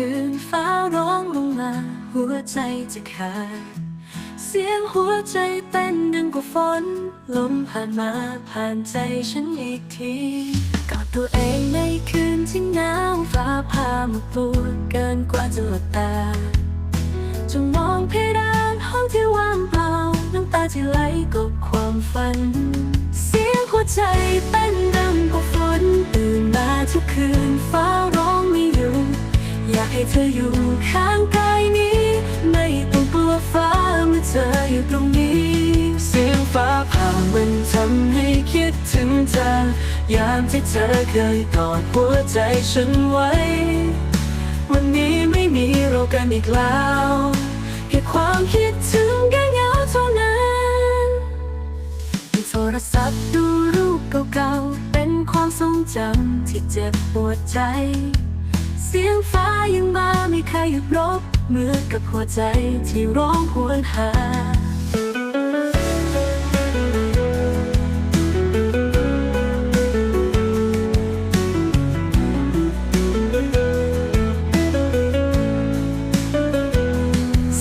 คืนฟ้าร้องลงมา หัวใจจะขาด เสียงหัวใจเต้นดังกว่าฝน ลมผ่านมาผ่านใจฉันอีกทีกอดตัวเองในคืนที่หนาวฟ้าพามาปวดเกินกว่าจะหลับตาจงมองเพดานห้องที่ว่างเปล่า น้ำตาที่ไหลกับความฝัน เสียงหัวใจเต้นดังกว่าฝนตื่นมาทุกคืนฟ้า ให้เธออยู่ข้างกายนี้ ไม่ต้องกลัวฟ้าเมื่อเธออยู่ตรงนี้ เสียงฟ้าผ่ามันทำให้คิดถึงเธอยามที่เธอเคยกอดหัวใจฉันไว้ วันนี้ไม่มีเรากันอีกแล้วแค่ความคิดถึงแค่เหงาเท่านั้นในโทรศัพท์ดูรูปเก่าๆ เป็นความทรงจำที่เจ็บปวดใจ เสียงฟ้ายังมาไม่เคยหยุดรบเหมือนกับหัวใจที่ร้องหวนหา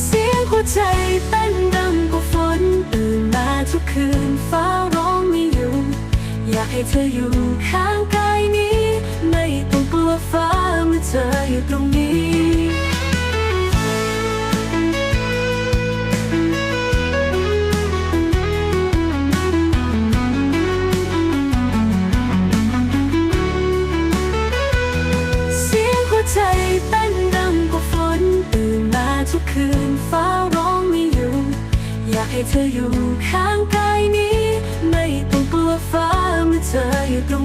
เสียงหัวใจเต้นดังกว่าฝนตื่นมาทุกคืนฟ้าร้องไม่หยุดอยากให้เธออยู่ข้าง อเธอตรงนี้เสียงหัวใจเต้นดังกว่าฝนตื่นมาทุกคืนฟ้าร้องไม่หยุดอยากให้เธออยู่ข้างกายนี้ ไม่ต้องกลัวฟ้าเมื่อเธออยู่ตรงนี้